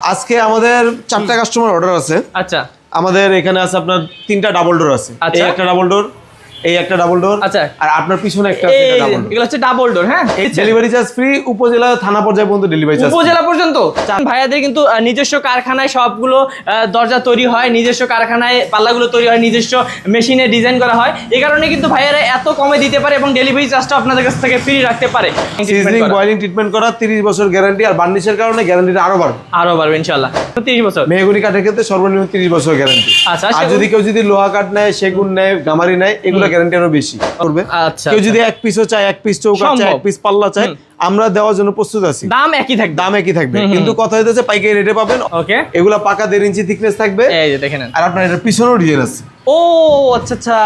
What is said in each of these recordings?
আজকে আমাদের চারটা কাস্টমার অর্ডার আছে। আচ্ছা। আমাদের এখানে আছে আপনার তিনটা ডাবল ডোর আছে। আচ্ছা। এই একটা ডাবল ডোর এই একটা ডাবল ডোর আচ্ছা। আর আপনার পিছনে একটা ডাবল ডোর এগুলো হচ্ছে ডাবল ডোর হ্যাঁ? ডেলিভারি চার্জ ফ্রি উপজেলা থানা পর্যায়ে পর্যন্ত ডেলিভারি চার্জ উপজেলা পর্যন্ত? ভাইয়াদের কিন্তু নিজস্ব কারখানায় সবগুলো দরজা তৈরি হয় নিজস্ব কারখানায় পাল্লাগুলো তৈরি হয় নিজস্ব মেশিনে ডিজাইন করা হয়। এই কারণে কিন্তু ভাইয়ারা এত কমে দিতে পারে এবং ডেলিভারি চার্জটা আপনাদের কাছ থেকে ফ্রি রাখতে পারে। সিজনিং বয়েলিং ট্রিটমেন্ট করা 30 বছর গ্যারান্টি আর বার্নিশের কারণে গ্যারান্টিটা আরও বাড়বে। আরও পারবে ইনশাল্লাহ তিরিশ বছর। মেহগুনি কাঠের ক্ষেত্রে সর্বনিম্ন 30 বছর গ্যারান্টি আচ্ছা, আর যদি কেউ যদি লোহা কাঠ নেয় সেগুন নেয় গামারি নেয় এগুলো গ্যারান্টি আরও বেশি। করবে। আচ্ছা, কেউ আচ্ছা। যদি এক পিসও চায় এক পিস চৌকাঠ চায় এক পিস পাল্লা চায় আমরা দেওয়ার জন্য প্রস্তুত আছি। দাম একই থাকবে। দাম একই থাকবে। কিন্তু কথা হইতেছে পাইকারি রেটে পাবেন। ওকে। এগুলা পাকা দেড় ইঞ্চি থিকনেস থাকবে। এই যে দেখে নেন। আর আপনার এটা পিছনেও ডিজাইন আছে। ও আচ্ছা আচ্ছা।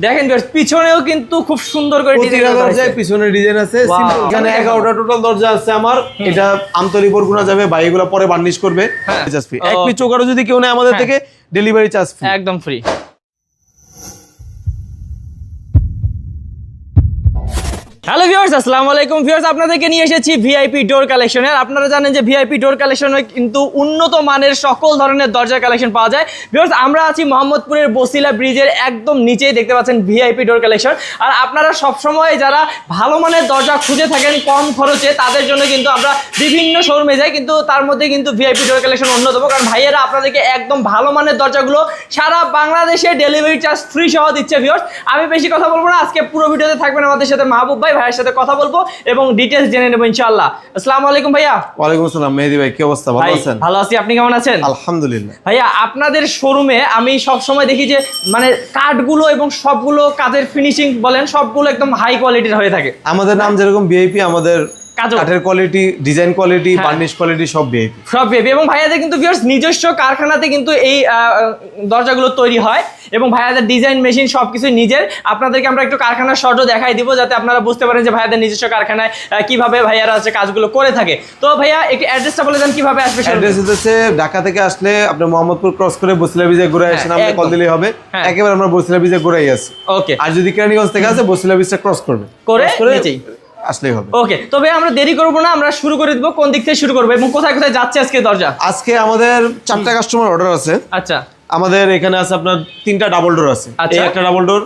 দেখেন পিছনেও কিন্তু খুব সুন্দর করে ডিজাইন পিছনে ডিজাইন আছে। এখানে এগারোটা টোটাল দরজা আছে আমার। এটা আমতলি বরগুনা যাবে। বা এগুলা পরে বার্নিশ করবে। হ্যাঁ। এক. পিস চৌকারও যদি কেউ নেয় আমাদের হ্যাঁ। থেকে ডেলিভারি চার্জ ফ্রি একদম ফ্রি হ্যালো ভিউয়ার্স আসসালামু আলাইকুম ভিউয়ার্স আপনাদেরকে নিয়ে এসেছি ভিআইপি ডোর কালেকশনে আর আপনারা জানেন যে ভিআইপি ডোর কালেকশনে কিন্তু উন্নত মানের সকল ধরনের দরজার কালেকশন পাওয়া যায়। ভিউয়ার্স আমরা আছি মোহাম্মদপুরের বসিলা ব্রিজের একদম নিচেই দেখতে পাচ্ছেন ভিআইপি ডোর কালেকশন আর আপনারা সবসময় যারা ভালো মানের দরজা খুঁজে থাকেন কম খরচে, তাদের জন্য কিন্তু আমরা বিভিন্ন শোরুমে যাই। কিন্তু তার মধ্যে কিন্তু ভিআইপি ডোর কালেকশন অন্যতম। কারণ ভাইয়েরা আপনাদেরকে একদম ভালো মানের দরজাগুলো সারা বাংলাদেশে ডেলিভারি চার্জ ফ্রি সহ দিচ্ছে ভিউয়ার্স আমি বেশি কথা বলব না, আজকে পুরো ভিডিওতে থাকবেন আমাদের সাথে মাহবুব ভাই। ভাইয়ের সাথে কথা বলব এবং ডিটেলস জেনে নেব ইনশাআল্লাহ। আসসালামু আলাইকুম ভাইয়া। ওয়ালাইকুম আসসালাম মেহেদি ভাই কি অবস্থা? ভালো আছেন? ভালো আছি। আপনি কেমন আছেন? আলহামদুলিল্লাহ। ভাইয়া আপনাদের শোরুমে আমি সব সময় দেখি যে মানে কাঠগুলো এবং সবগুলো কাজের ফিনিশিং বলেন সবগুলো একদম হাই কোয়ালিটির হয়ে থাকে। আমাদের নাম যেরকম ভিআইপি আমাদের। কাঠের quality design quality. Varnish quality সব ভিআইপি সব বেবি এবং ভাইয়াদের কিন্তু ভিউয়ার্স নিজস্ব কারখানাতে কিন্তু এই দরজাগুলো তৈরি হয় এবং ভাইয়াদের ডিজাইন মেশিন সব কিছু নিজের আপনাদেরকে আমরা একটু কারখানার শর্টও দেখাই দিব যাতে আপনারা বুঝতে পারেন যে ভাইয়াদের নিজস্ব কারখানায় কীভাবে ভাইয়ারা হচ্ছে কাজগুলো করে থাকে তো ভাইয়া একটু অ্যাড্রেসটা বলে দেন কীভাবে আসবে অ্যাড্রেস হচ্ছে ঢাকা থেকে আসলে আপনি মোহাম্মদপুর ক্রস করে বসিলা বিজে ঘুরে আসেন হ্যাঁ, কল। দিলেই হবে হ্যাঁ। একেবারে আমরা বসিলা বিজে ঘুরাই আছি ওকে আর যদি কেরানীগঞ্জ থেকে আসে বসিলা বিজটা ক্রস করবে করে নিচেই। আসলেই হবে। ওকে তবে আমরা দেরি করব না আমরা শুরু করে দিব কোন দিক থেকে শুরু করব এবং কোথায় কোথায় যাচ্ছে আজকে দরজা? আজকে আমাদের চারটা কাস্টমার অর্ডার আছে। আচ্ছা। আমাদের এখানে আছে আপনার তিনটা ডাবল ডোর আছে। আচ্ছা। একটা ডাবল ডোর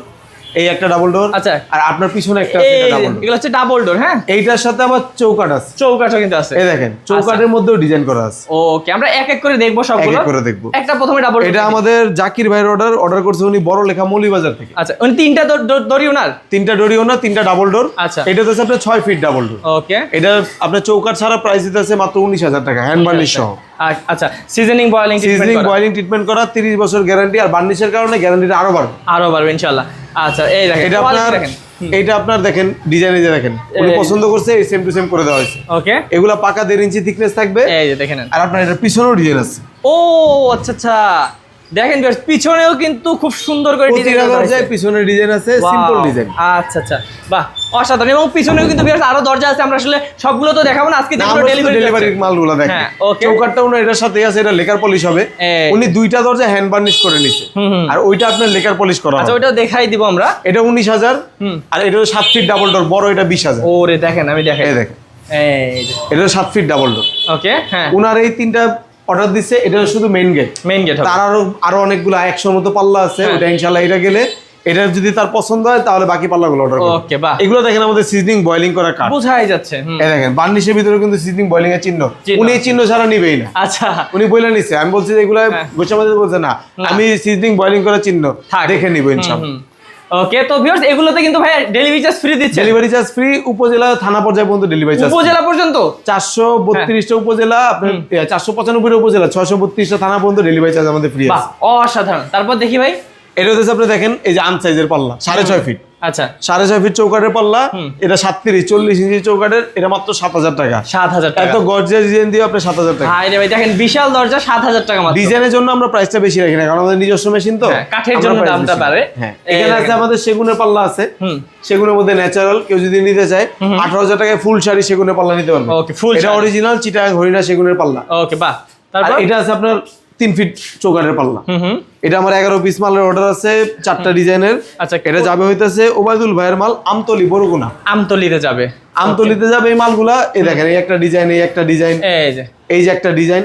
এই একটা ডাবল ডোর আচ্ছা। আর আপনার পিছনে একটা ডাবল ডোর এগুলো হচ্ছে ডাবল ডোর হ্যাঁ? এইটার সাথে আবার চৌকাট আছে। চৌকাঠও কিন্তু আছে। এই দেখেন চৌকাটের মধ্যেও ডিজাইন করা আছে। ওকে আমরা এক এক করে দেখব সবগুলো। এক করে দেখব। একটা প্রথমে ডাবল এটা আমাদের জাকির ভাইয়ের অর্ডার অর্ডার করছে উনি বড় লেখা মৌলিবাজার থেকে। আচ্ছা উনি তিনটা দড়ি ওনার? তিনটা ডোরিও না তিনটা ডাবল ডোর আচ্ছা। এটা হচ্ছে আপনার ছয় ফিট ডাবল ডোর ওকে এটা আপনার চৌকাট ছাড়া প্রাইস দিতে আছে মাত্র উনিশ হাজার টাকা হ্যান্ড বার্নিশ সহ। আচ্ছা seasoning boiling seasoning boiling treatment করা তিরিশ বছর গ্যারান্টি আর বার্নিশের কারণে গ্যারান্টিটা আরও বাড়বে। আরও পারবে ইনশাআল্লাহ। আচ্ছা এই দেখেন এটা আপনার দেখেন। এটা আপনার দেখেন ডিজাইনে যে দেখেন উনি পছন্দ করছে এই সেম টু সেম করে দেওয়া হয়েছে। ওকে। এগুলা পাকা দেড় ইঞ্চি থিকনেস থাকবে। এই যে দেখেন আর আপনার এটা পিছনেও ডিজাইন আছে। ও আচ্ছা আচ্ছা। দেখেন viewers, পিছনেও কিন্তু খুব সুন্দর করে ডিজাইন দরজায় পিছনে ডিজাইন আছে সিম্পল ডিজাইন আচ্ছা আচ্ছা। বাহ অসাধারণ। এবং পিছনেও কিন্তু viewers আরও দরজা আছে। আমরা আসলে সবগুলো তো দেখাবো না আজকে যেগুলো ডেলিভারি ডেলিভারি মালগুলো দেখেন। হ্যাঁ, okay. চৌকাটটা উনি এটার সাথে আছে এটা লেকার পলিশ হবে। উনি দুইটা দরজা হ্যান্ড বার্নিশ করে নিছে। আর ওইটা আপনার লেকার পলিশ করা আচ্ছা ওইটা দেখাই দিব আমরা। এটা উনিশ হাজার হুম। আর এটা হলো সাত ফিট ডাবল ডোর বড় এটা বিশ হাজার। ওরে দেখেন আমি দেখাই। এই দেখেন। এই এটা হলো সাত ফিট ডাবল ডোর ওকে হ্যাঁ। উনার এই তিনটা অর্ডার দিচ্ছে এটা শুধু মেইন গেট মেইন গেট তার আরও আরও অনেকগুলো একশোর মতো পাল্লা আছে হ্যাঁ। ওটা ইনশাল্লাহ এটা গেলে এটা যদি তার পছন্দ হয় তাহলে বাকি পাল্লাগুলো অর্ডার করবে। ওকে বাহ। এগুলো দেখেন আমাদের সিজনিং বয়লিং করা কাঠ। বোঝাই যাচ্ছে এই দেখেন বার্নিশের ভিতরে কিন্তু সিজনিং বয়েলিং এর চিহ্ন। উনি চিহ্ন ছাড়া নিবেই না। আচ্ছা। উনি বলে নিছে। আমি বলছি যে এগুলো হ্যাঁ। গোছা মাঝে বলছে না। আমি সিজনিং বয়লিং করা চিহ্ন দেখে নিব ইনশাল্লাহ ওকে তো ভিউয়ার্স এগুলোতে কিন্তু ভাই ডেলিভারি চার্জ ফ্রি দিচ্ছে ডেলিভারি চার্জ ফ্রি উপজেলা থানা পর্যায়ে পর্যন্ত ডেলিভারি চার্জ উপজেলা পর্যন্ত? চারশো বত্রিশটা উপজেলা আপনার চারশো পঁচানব্বই উপজেলা ছয়শো বত্রিশটা থানা পর্যন্ত ডেলিভারি চার্জ আমাদের ফ্রি বাহ আছে। অসাধারণ। তারপর দেখি ভাই। এটা হচ্ছে আপনি দেখেন এই যে আনসাইজের পাল্লা সাড়ে ছয় ফিট আচ্ছা। সাড়ে ছয় ফিট চৌকাটের পাল্লা এটা সাতত্রিশ চল্লিশ ইঞ্চি চৌকাটের এটা মাত্র সাত হাজার টাকা। সাত হাজার টাকা। এত গর্জিয়াস ডিজাইন দিয়ে আপনি সাত হাজার টাকা। হাই ভাই দেখেন বিশাল দরজা সাত হাজার টাকা ডিজাইনের জন্য আমরা প্রাইসটা বেশি রাখি না কারণ আমাদের নিজস্ব মেশিন তো। হ্যাঁ, কাঠের জন্য দামটা বাড়ে। হ্যাঁ এখানে আছে আমাদের সেগুনের পাল্লা আছে। সেগুনের মধ্যে ন্যাচারাল কেউ যদি নিতে চায় আঠারো হাজার টাকায় ফুল শাড়ি সেগুনের পাল্লা নিতে পারবে। Full এটা অরিজিনাল চিটাগাং হরিণা সেগুনের পাল্লা। ওকে বাহ। তারপর? এটা আছে আপনার তিন ফিট চৌকাটের পাল্লা। এটা আমার এগারো পিস মালের অর্ডার আছে চারটা ডিজাইনের আচ্ছা এটা যাবে হইতেছে ওবায়দুল ভাইয়ের মাল আমতলি বরগুনা। আমতলিতে যাবে। আমতলিতে যাবে এই মালগুলা। এই দেখেন এই একটা ডিজাইন এই একটা ডিজাইন এই যে। একটা ডিজাইন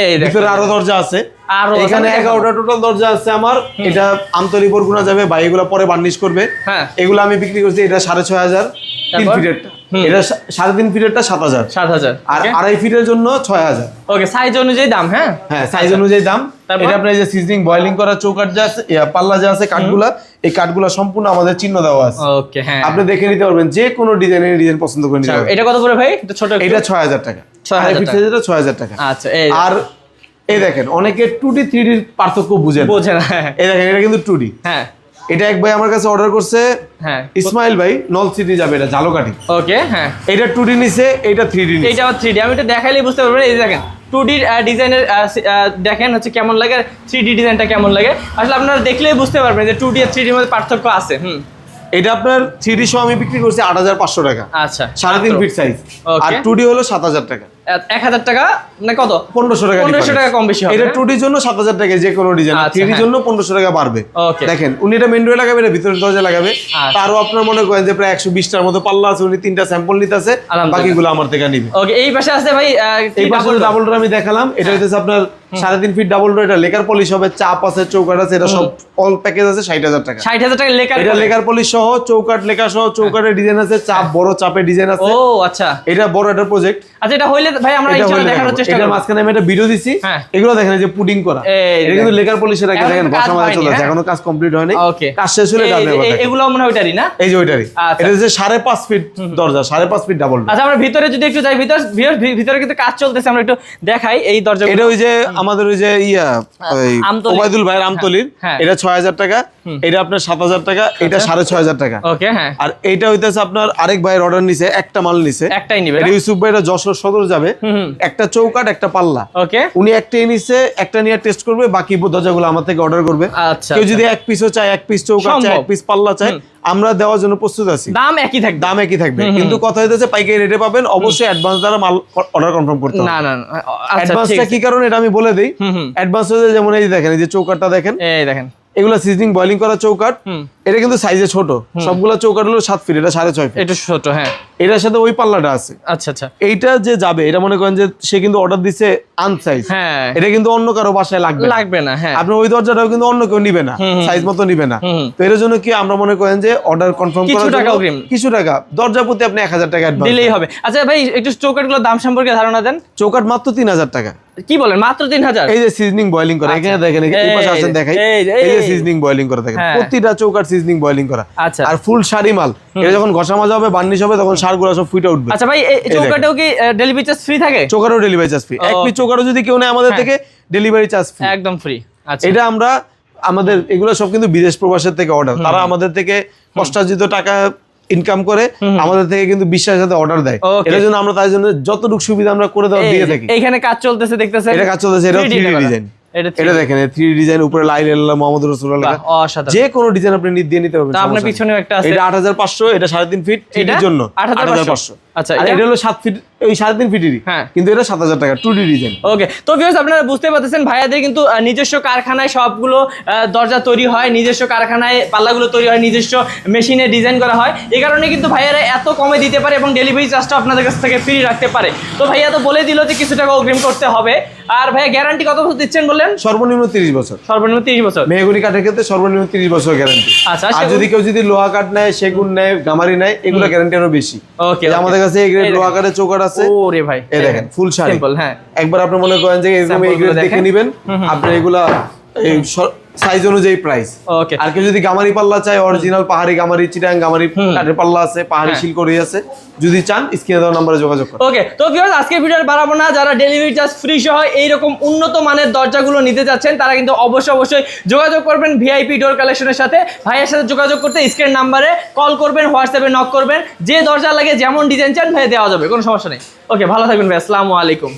এই দেখেন। আরও দরজা আছে। আরও এখানে আমি দেখাবো। এগারোটা টোটাল দরজা আছে আমার। এটা আমতলি বরগুনা যাবে। ভাই এগুলো পরে বার্নিশ করবে। হ্যাঁ। এগুলো আমি বিক্রি করছি এটা সাড়ে ছয় হাজার। তিন তারপর? ফিটেরটা হুম। এটা সাড়ে তিন ফিটেরটা সাত হাজার। সাত হাজার আর আড়াই ফিটের জন্য ছয় হাজার। ওকে সাইজ অনুযায়ী দাম হ্যাঁ? হ্যাঁ সাইজ অনুযায়ী দাম। এটা আপনার যে সিজনিং বয়েলিং করা চৌকাট যা আছে পাল্লা যা আছে কাঠগুলা এই কাঠগুলা সম্পূর্ণ আমাদের চিহ্ন দেওয়া আছে। ওকে হ্যাঁ। আপনি দেখে নিতে পারবেন যে কোনো ডিজাইনের ডিজাইন পছন্দ করে নিতে আচ্ছা, এটা কত করে ভাই? এটা ছোট এটা ছয় হাজার টাকা। 6,000 আড়াই ফিট টাকা। ছয় হাজার টাকা। আচ্ছা আর এই দেখেন অনেকে টু ডি থ্রি ডির পার্থক্য বুঝে বোঝে না হ্যাঁ। এই দেখেন এটা কিন্তু টু ডি হ্যাঁ। এটা এক ভাই আমার কাছে অর্ডার করছে। হ্যাঁ। ইসমাইল ভাই নল সিটি যাবে এটা ঝালকাঠি ওকে হ্যাঁ। এটা টু ডি নিছে এটা থ্রি ডি আবার থ্রি ডি আমি এটা দেখাইলেই বুঝতে পারবেন। এই দেখেন টু ডি ডিজাইনের দেখেন হচ্ছে কেমন লাগে থ্রি ডি ডিজাইনটা কেমন লাগে। আসলে আপনারা দেখলেই বুঝতে পারবেন যে টু ডি আর থ্রি ডির মধ্যে পার্থক্য আছে হুম। এটা আপনার থ্রি ডি সহ আমি বিক্রি করছি আট হাজার পাঁচশো টাকা। আচ্ছা সাড়ে তিন ফিট সাইজ. আর টু ডি হলো সাত হাজার টাকা। এক হাজার টাকা না কত? পনেরোশো টাকা পনেরোশো টাকা কম বেশি এটা টুটির জন্য সাত হাজার টাকা যে কোনো ডিজাইন আচ্ছা, হ্যাঁ। জন্য পনেরোশো টাকা বাড়বে। দেখেন উনি এটা মেন ডোরে লাগাবে এটা ভিতরে দরজা লাগাবে। আচ্ছা। তারও আপনার মনে করেন যে প্রায় একশো বিশটার মতো পাল্লা আছে উনি তিনটা স্যাম্পল নিতে আছে আলহামদুলিল্লাহ। বাকিগুলো আমার থেকে নিবে। ওকে এই পাশে আছে ভাই এই পাশে ডাবল ডোর আমি দেখালাম এটা হচ্ছে আপনার সাড়ে তিন ফিট ডাবল ডোর এটা লেকার পলিশ হবে চাপ আছে চৌকাট আছে এটা সব অল প্যাকেজ আছে ষাট হাজার টাকা। ষাট হাজার টাকা লেখা এটা লেকার পলিশ সহ চৌকাট লেখা সহ চৌকাটের ডিজাইন আছে চাপ বড় চাপের ডিজাইন আছে। ও আচ্ছা। এটা বড় একটা প্রজেক্ট আচ্ছা এটা হইলে ভাই আমরা এটা ইনশাআল্লাহ দেখানোর চেষ্টা করব। মাঝখানে আমি একটা ভিডিও দিছি। হ্যাঁ। এগুলো দেখেন যে পুডিং করা। এটা কিন্তু লেকার পলিশের আগে দেখেন বসা চলে আছে হ্যাঁ? এখনও কাজ কমপ্লিট হয়নি। কাজ শেষ হলে এগুলো মনে হয় ওইটারই না? এই যে ওইটারই। আচ্ছা। এটা সাড়ে পাঁচ ফিট দরজা সাড়ে পাঁচ ফিট ডাবল আচ্ছা আমরা ভিতরে যদি একটু যাই ভিতর ভিতর- ভিতরে কিন্তু কাজ চলতেছে আমরা একটু দেখাই এই দরজা এটা ওই যে আমাদের ওই যে ইয়া ওই। ওবায়দুল ভাইয়ের আমতলির হ্যাঁ। এটা ছয় হাজার টাকা এটা আপনার সাত হাজার টাকা এটা সাড়ে ছয় হাজার টাকা। ওকে হ্যাঁ। আর এইটা হইতেছে আপনার আরেক ভাইয়ের অর্ডার নিছে একটা মাল নিছে। একটাই নিবে ইউসুফ ভাই এটা যশোর সদর যাবে। একটা চৌকাট একটা পাল্লা। ওকে। উনি একটাই নিছে একটা নিয়ে টেস্ট করবে বাকি দরজাগুলো আমার থেকে অর্ডার করবে। আচ্ছা কেউ যদি এক পিসও চায় এক পিস চৌকাট চায় এক পিস পাল্লা চায় আমরা দেওয়ার জন্য প্রস্তুত আছি। দাম একই থাকবে। দাম একই থাকবে। কিন্তু কথা হইতেছে পাইকারি রেটে পাবেন অবশ্যই অ্যাডভান্স দ্বারা মাল অর্ডার কনফার্ম করতে হবে। না না না। আচ্ছা অ্যাডভান্সটা কি কারণে এটা আমি বলে দিই। অ্যাডভান্স হয়ে যেমন এই দেখেন এই যে চৌকাটটা দেখেন। এই দেখেন। এগুলো সিজনিং বয়লিং করা চৌকাট এটা কিন্তু সাইজে ছোট। সবগুলা চৌকাট হলো সাত ফিট এটা সাড়ে ছয় ফিট একটু ছোট হ্যাঁ। এটার সাথে ওই পাল্লাটা আছে। আচ্ছা আচ্ছা। এইটা যে যাবে এটা মনে করেন যে সে কিন্তু অর্ডার দিছে আনসাইজ হ্যাঁ। এটা কিন্তু অন্য কারও বাসায় লাগবে লাগবে না হ্যাঁ। আপনার ওই দরজাটাও কিন্তু অন্য কেউ নিবে না। সাইজ মতো নিবে না। তো এর জন্য কি আমরা মনে করেন যে অর্ডার কনফার্ম কিছু টাকা অগ্রিম। কিছু টাকা। দরজা প্রতি আপনি এক হাজার টাকা দিলেই হবে। আচ্ছা ভাই একটু চৌকাটগুলোর দাম সম্পর্কে ধারণা দেন। চৌকাট মাত্র তিন হাজার টাকা। কি বলেন মাত্র তিন হাজার? এই যে সিজনিং বয়লিং করা এখানে দেখেন এই পাশে আসেন দেখাই এই যে। সিজনিং বয়লিং করা দেখেন হ্যাঁ। প্রতিটা চৌকাট সিজনিং বয়লিং করা। আচ্ছা। আর ফুল শাড়ি মাল এটা যখন ঘষা মাজা হবে বার্নিশ হবে তখন সারগুলো সব ফুটে উঠবে। আচ্ছা ভাই এই চৌকাটেও কি ডেলিভারি চার্জ ফ্রি থাকে? চৌকাটও ডেলিভারি চার্জ ফ্রি এক পিস চৌকাটও যদি কেউ নেয় আমাদের হ্যাঁ। থেকে ডেলিভারি চার্জ ফ্রি একদম ফ্রি আচ্ছা। এটা আমরা আমাদের এগুলো সব কিন্তু বিদেশ প্রবাসের থেকে অর্ডার তারা আমাদের থেকে কষ্টার্জিত টাকা ইনকাম করে আমাদের থেকে কিন্তু বিশ্বাস সাথে অর্ডার দেয়. এটার জন্য আমরা তার জন্য যতটুকু সুবিধা আমরা করে দেওয়া দিয়ে থাকি। এখানে কাজ চলতেছে দেখতেছে এটা কাজ চলতেছে এটা 3D 3D ডিজাইন এটা দেখেন থ্রি ডিজাইন উপরে লাইল আল্লাহ মোহাম্মদ রসুল্লাহ যে কোনো ডিজাইন আপনি দিয়ে নিতে পারবেন আপনার পিছনে পিছনেও একটা আছে। এটা আট হাজার পাঁচশো এটা সাড়ে তিন ফিট এটার জন্য। 8,500 আচ্ছা, আর এটা? এটা হলো সাত ফিট ওই সাড়ে তিন ফিটেরই হ্যাঁ। কিন্তু এটা সাত হাজার টাকা টু ডি ডিজাইন ওকে তো ভিউয়ার্স আপনারা বুঝতে পারতেছেন ভাইয়াদের কিন্তু নিজস্ব কারখানায় সবগুলো দরজা তৈরি হয় নিজস্ব কারখানায় পাল্লাগুলো তৈরি হয় নিজস্ব মেশিনে ডিজাইন করা হয়। এই কারণে কিন্তু ভাইয়ারা এত কমে দিতে পারে এবং ডেলিভারি চার্জটা আপনাদের কাছ থেকে ফ্রি রাখতে পারে। তো ভাইয়া তো বলে দিল যে কিছু টাকা অগ্রিম করতে হবে। আর ভাইয়া গ্যারান্টি কত বছর দিচ্ছেন বললেন? সর্বনিম্ন তিরিশ বছর। সর্বনিম্ন তিরিশ বছর। মেহগুনি কাঠের ক্ষেত্রে সর্বনিম্ন তিরিশ বছর গ্যারান্টি আচ্ছা, আর যদি কেউ যদি লোহা কাঠ নেয় সেগুন নেয় গামারি নেয় এগুলো গ্যারান্টি আরও বেশি। ওকে আমাদের কাছে গ্রেড এই লোহা দেখেন। আছে। ওরে ভাই। এই দেখেন ফুল শাড়ি। সিম্পল হ্যাঁ। একবার আপনি মনে করেন যে এরকম গ্রেড দেখে নিবেন আপনার এগুলা এই সাইজ অনুযায়ী প্রাইস ওকে আর কেউ যদি গামারি পাল্লা চায় অরিজিনাল পাহাড়ি গামারি চিটাং গামারি কাঠের পাল্লা আছে পাহাড়ি হ্যাঁ। শিলকড়ি আছে। যদি চান স্ক্রিনে দেওয়া নাম্বারে যোগাযোগ করুন। ওকে তো ভিউয়ার্স আজকে ভিডিওর বাড়াবো না। যারা ডেলিভারি চার্জ ফ্রি সহ এইরকম উন্নত মানের দরজাগুলো নিতে যাচ্ছেন তারা কিন্তু অবশ্যই অবশ্যই যোগাযোগ করবেন ভিআইপি ডোর কালেকশনের সাথে। ভাইয়ের সাথে যোগাযোগ করতে স্ক্রিন নাম্বারে কল করবেন হোয়াটসঅ্যাপে নক করবেন। যে দরজা লাগে যেমন ডিজাইন চান ভাই দেওয়া যাবে কোনো সমস্যা নেই। ওকে ভালো থাকবেন ভাই। আসসালামু আলাইকুম।